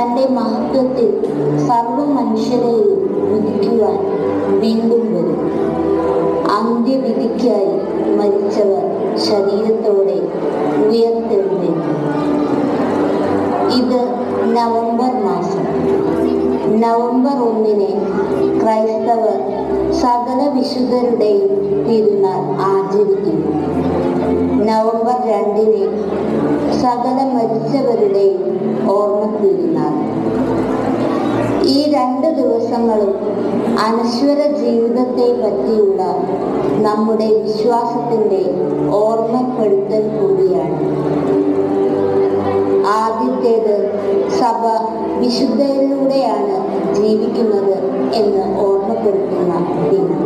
തന്റെ മഹത്വത്തിൽ സർവ മനുഷ്യരെയും വിധിക്കുവാൻ വീണ്ടും വരും. അന്ത്യവിധിക്കായി മരിച്ചവർ ശരീരത്തോടെ ഉയർത്തെഴുന്നേൽക്കും ഇത് നവംബർ മാസം. നവംബർ ഒന്നിന് ക്രൈസ്തവർ സകല വിശുദ്ധരുടെയും തിരുനാൾ ആചരിക്കുന്നു. നവംബർ രണ്ടിന് സകല മരിച്ചവരുടെയും ഓർമ്മ ഈ രണ്ട് ദിവസങ്ങളും അനശ്വര ജീവിതത്തെ പറ്റിയുള്ള നമ്മുടെ വിശ്വാസത്തിന്റെ ഓർമ്മപ്പെടുത്തൽ കൂടിയാണ്. ആദ്യത്തേത് സഭ വിശുദ്ധയിലൂടെയാണ് ജീവിക്കുന്നത് എന്ന് ഓർമ്മപ്പെടുത്തുന്ന ദിനം.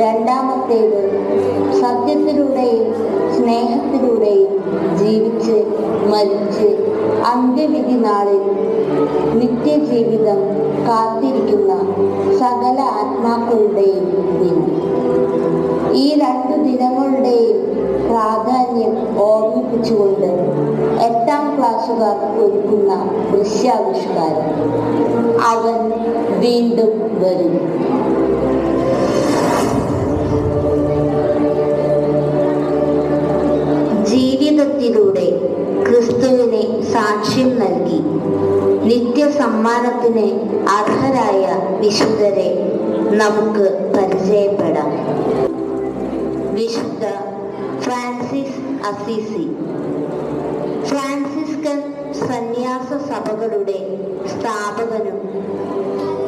രണ്ടാമത്തേത് സത്യത്തിലൂടെയും സ്നേഹത്തിലൂടെയും ജീവിച്ച് മരിച്ച് അന്ത്യവിധി നാളിൽ നിത്യജീവിതം കാത്തിരിക്കുന്ന സകല ആത്മാക്കളുടെയും ദിനം. ഈ രണ്ടു ദിനങ്ങളുടെയും പ്രാധാന്യം ഓർമ്മിപ്പിച്ചുകൊണ്ട് എട്ടാം ക്ലാസ്സുകാർ ഒരുക്കുന്ന ദൃശ്യാവിഷ്കാരം. അവൻ വീണ്ടും വരും. സാക്ഷ്യം നൽകി. നിത്യസമ്മാനത്തിന് അർഹരായ വിശുദ്ധരെ നമുക്ക് പരിചയപ്പെടാം. വിശുദ്ധ ഫ്രാൻസിസ് അസീസി. ഫ്രാൻസിസ്കൻ സന്യാസ സഭകളുടെ സ്ഥാപകനും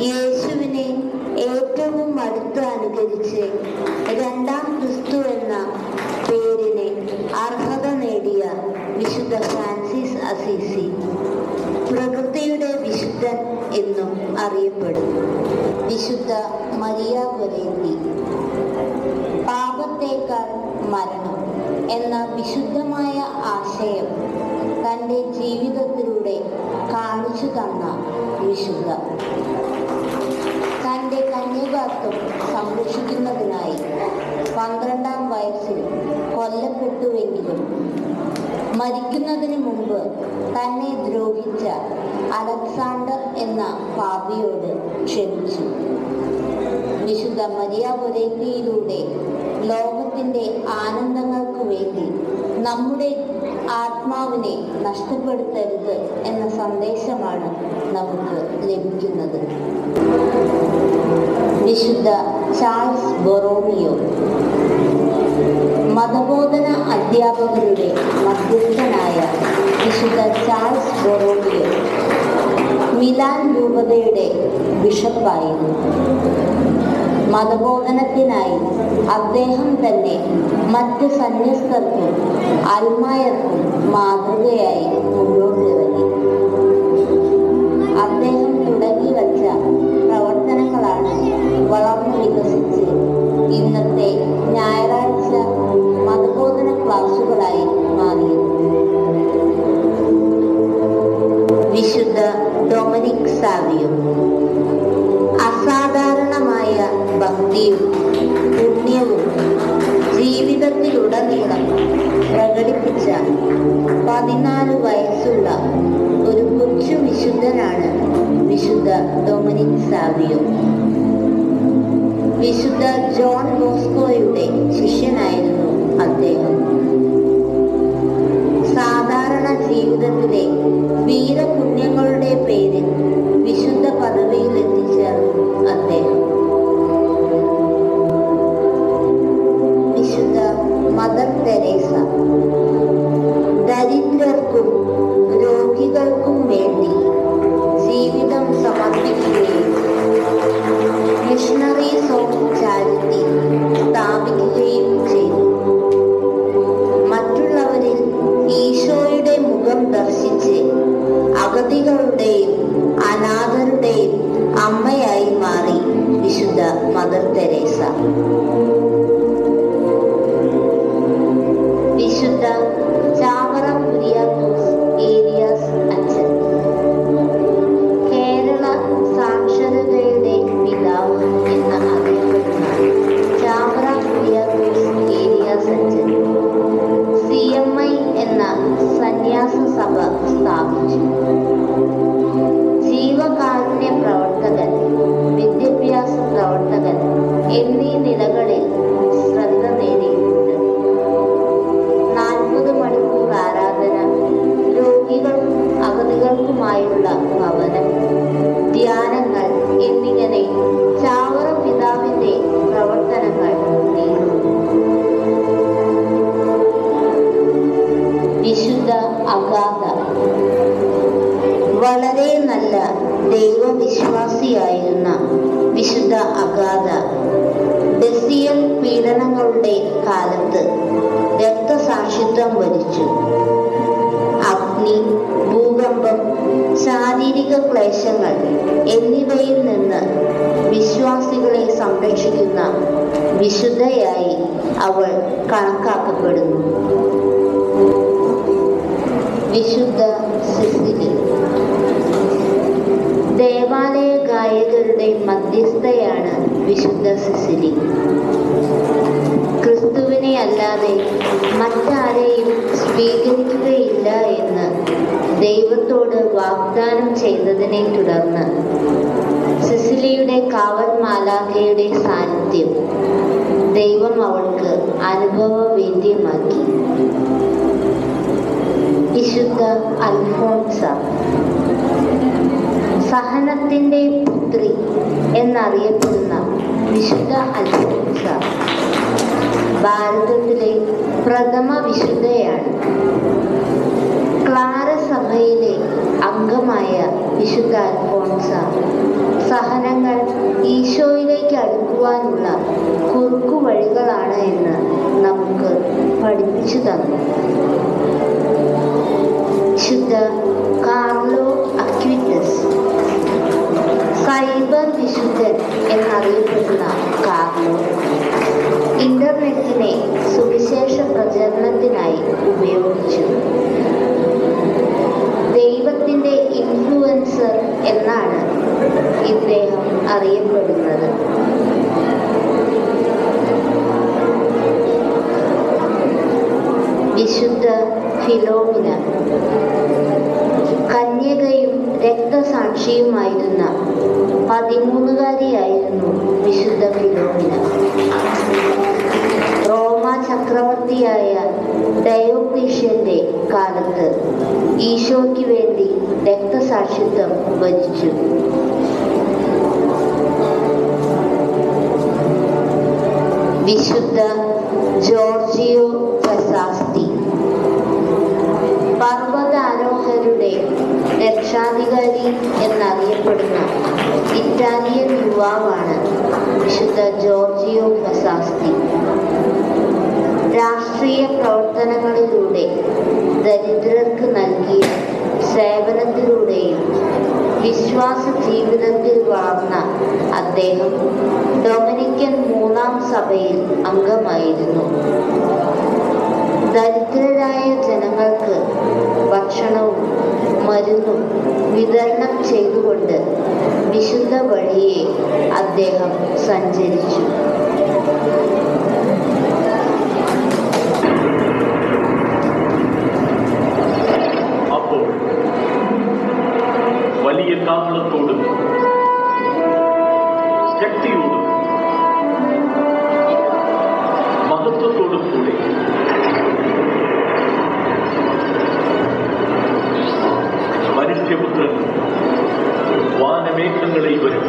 യേശുവിനെ ഏറ്റവും അടുത്ത് അനുകരിച്ച് രണ്ടാം ക്രിസ്തു എന്ന വിശുദ്ധ ഫ്രാൻസിസ് അസീസി. പ്രകൃതിയുടെ വിശുദ്ധൻ എന്നും അറിയപ്പെടുന്നു. വിശുദ്ധ മരിയ കൊരേന്തി. പാപത്തേക്കാൾ മരണം എന്ന വിശുദ്ധമായ ആശയം തന്റെ ജീവിതത്തിലൂടെ കാണിച്ചു തന്ന വിശുദ്ധ. തന്റെ കന്യകാത്വം സംരക്ഷിക്കുന്നതിനായി പന്ത്രണ്ടാം വയസ്സിൽ മരിക്കുന്നതിന് മുമ്പ് തന്നെ ദ്രോഹിച്ച അലക്സാണ്ടർ എന്ന പാപിയോട് ക്ഷമിച്ചു. വിശുദ്ധ മരിയ പുരേത്തിയിലൂടെ ലോകത്തിന്റെ ആനന്ദങ്ങൾക്ക് വേണ്ടി നമ്മുടെ ആത്മാവിനെ നഷ്ടപ്പെടുത്തരുത് എന്ന സന്ദേശമാണ് നമുക്ക് ലഭിക്കുന്നത്. വിശുദ്ധ ചാൾസ് ബൊറോമിയോ മതബോധന അധ്യാപകരുടെ മധ്യസ്ഥനായ വിശുദ്ധ ചാൾസ് ബൊറോമിയോ മിലാൻ രൂപതയുടെ ബിഷപ്പായിരുന്നു. മതബോധനത്തിനായി അദ്ദേഹം തന്നെ മറ്റ് സന്യസ്തർക്കും അൽമായർക്കും മാതൃകയായി മുന്നോട്ടിറങ്ങി. അദ്ദേഹം തുടങ്ങി വച്ച പ്രവർത്തനങ്ങളാണ് വളർന്നു വികസിച്ച് ഇന്നത്തെ സാവിയോ അസാധാരണമായ ഭക്തിയും പുണ്യവും ജീവിതത്തിലുടനീളം പ്രകടിപ്പിച്ച പതിനാല് വയസ്സുള്ള ഒരു കൊച്ചു വിശുദ്ധനാണ് വിശുദ്ധ ഡൊമിനിക് സാവിയോ. വിശുദ്ധ ജോൺ ബോസ്കോയുടെ ശിഷ്യനായിരുന്നു ശാരീരിക ക്ലേശങ്ങൾ എന്നിവയിൽ നിന്ന് വിശ്വാസികളെ സംരക്ഷിക്കുന്ന വിശുദ്ധയായി അവൾ കണക്കാക്കപ്പെടുന്നു. വിശുദ്ധ സിസിലി. ദേവാലയ ഗായകരുടെ മധ്യസ്ഥയാണ് വിശുദ്ധ സിസിലി. അല്ലാതെ മറ്റാരെയും സ്വീകരിക്കുകയില്ല എന്ന് ദൈവത്തോട് വാഗ്ദാനം ചെയ്തതിനെ തുടർന്ന് സിസിലിയുടെ കാവൽ മാലാഖയുടെ സാന്നിധ്യം ദൈവം അവൾക്ക് അനുഭവവേദ്യമാക്കി. വിശുദ്ധ അൽഫോൺസ സഹനത്തിന്റെ പുത്രി എന്നറിയപ്പെടുന്ന വിശുദ്ധ അൽഫോൺസ ഭാരതത്തിലെ പ്രഥമ വിശുദ്ധയാണ്. ക്ലാര സഭയിലെ അംഗമായ വിശുദ്ധ അൽഫോൺസ സഹനങ്ങൾ ഈശോയിലേക്ക് അടുക്കുവാനുള്ള കുറുക്കു വഴികളാണ് എന്ന് നമുക്ക് പഠിപ്പിച്ചു തന്നു. ഫിലോമിന കന്യകയും രക്തസാക്ഷിയുമായിരുന്ന പതിമൂന്നുകാരിയായിരുന്നു വിശുദ്ധ ഫിലോമിന റോമ ചക്രവർത്തിയായ ഡയോക്ലീഷ്യന്റെ കാലത്ത് ഈശോയ്ക്ക് വേണ്ടി രക്തസാക്ഷിത്വം വരിച്ചു. വിശുദ്ധ ജോർജിയോ പ്രശാസ്തി രക്ഷാധികാരി എന്നറിയപ്പെടുന്ന ഇറ്റാലിയൻ യുവാവാണ് വിശുദ്ധ ജോർജിയോ ബസാസ്തി. രാഷ്ട്രീയ പ്രവർത്തനങ്ങളിലൂടെ ദരിദ്രർക്ക് നൽകിയ സേവനത്തിലൂടെയും വിശ്വാസ ജീവിതത്തിൽ വളർന്ന അദ്ദേഹം ഡൊമിനിക്കൻ മൂന്നാം സഭയിൽ അംഗമായിരുന്നു. ദരിദ്രരായ ജനങ്ങൾക്ക് ഭക്ഷണവും മരുന്നും വിതരണം ചെയ്തുകൊണ്ട് വിശുദ്ധ വഴിയെ അദ്ദേഹം സഞ്ചരിച്ചു. முன்னேற்றங்களை வரும்.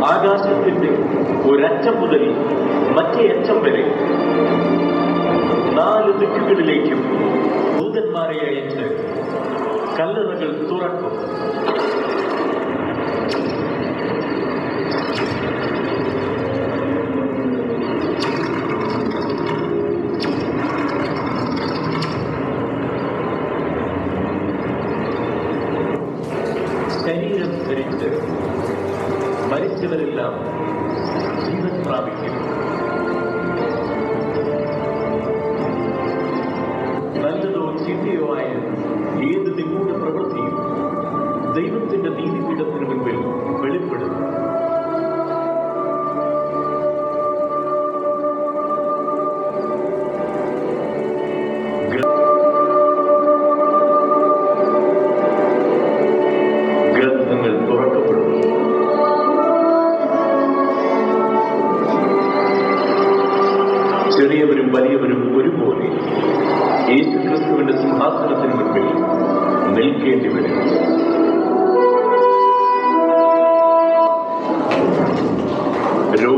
ஆகாசத்திற்கு ஒரு அச்சம் முதல் மற்ற அச்சம் வரை. നാല് ദിക്കുകളിലേക്കും ദൂതന്മാരെ അയച്ച് കല്ലറകൾ തുറക്കും. ശരീരം ധരിച്ച് മരിച്ചവരെല്ലാം ജീവൻ പ്രാപിക്കും.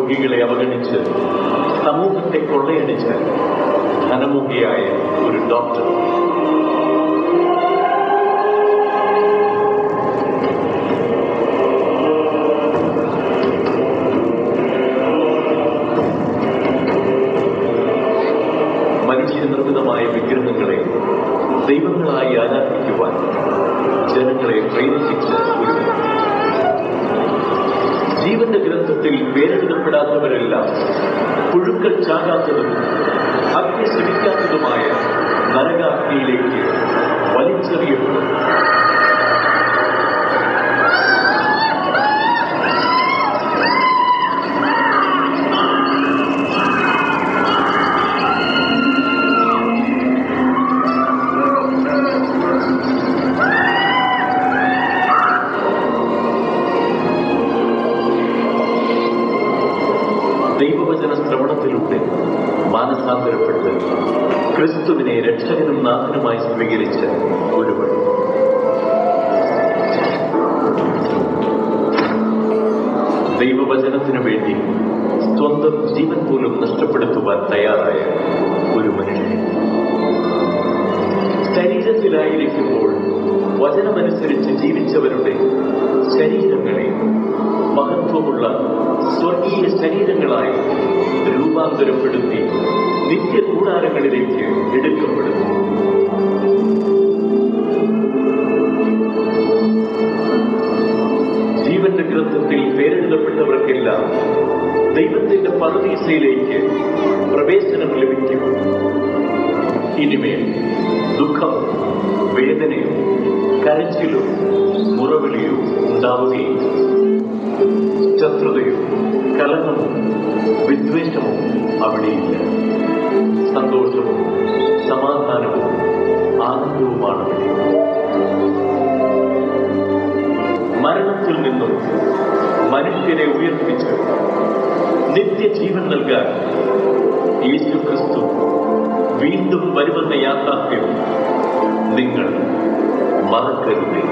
രോഗികളെ അവഗണിച്ച് സമൂഹത്തെ കൊള്ളയടിച്ച് ധനമുഖിയായ ഒരു ഡോക്ടർ. മനുഷ്യനിർമ്മിതമായ വിഗ്രഹങ്ങളെ ദൈവങ്ങളായി ആരാധിക്കുവാൻ ജനങ്ങളെ പ്രേരിപ്പിച്ച് ഒരുങ്ങി ജീവന്റെ ഗ്രന്ഥത്തിൽ പേരെഴുതപ്പെടാത്തവരെല്ലാം പുഴുക്കൾ ചാകാത്തതും അഗ്നി ശ്രമിക്കാത്തതുമായ നരകാഗ്നിയിലേക്ക് വലിച്ചെറിയപ്പെടും ക്രിസ്തുവിനെ രക്ഷകനും നാഥനുമായി സ്വീകരിച്ച് ഒരുവൻ. ദൈവവചനത്തിനു വേണ്ടി സ്വന്തം ജീവൻ പോലും നഷ്ടപ്പെടുത്തുവാൻ തയ്യാറായ ഒരു മനുഷ്യൻ. ശരീരത്തിലായിരിക്കുമ്പോൾ വചനമനുസരിച്ച് ജീവിച്ചവരുടെ ശരീരങ്ങളെ മഹത്വമുള്ള സ്വർഗീയ ശരീരങ്ങളായി രൂപാന്തരപ്പെടുത്തി നിത്യ കൂടാരങ്ങളിലേക്ക് എടുക്കപ്പെടുന്നു. ജീവന്റെ ഗ്രന്ഥത്തിൽ പേരെഴുതപ്പെട്ടവർക്കെല്ലാം ദൈവത്തിന്റെ പരദീസയിലേക്ക് പ്രവേശനം ലഭിക്കും. ഇനിമേൽ ദുഃഖം വേദനയോ കരച്ചിലോ മുറവിളിയോ ഉണ്ടാവുകയും ശത്രുതയോ കലഹമോ വിദ്വേഷമോ അവിടെയില്ല. സന്തോഷവും സമാധാനവും ആനന്ദവുമാണ്. മരണത്തിൽ നിന്നും മനുഷ്യരെ ഉയർപ്പിച്ച് നിത്യജീവൻ നൽകാൻ യേശു ക്രിസ്തു വീണ്ടും വരുമെന്ന യാഥാർത്ഥ്യം നിങ്ങൾ മറക്കരുതേ.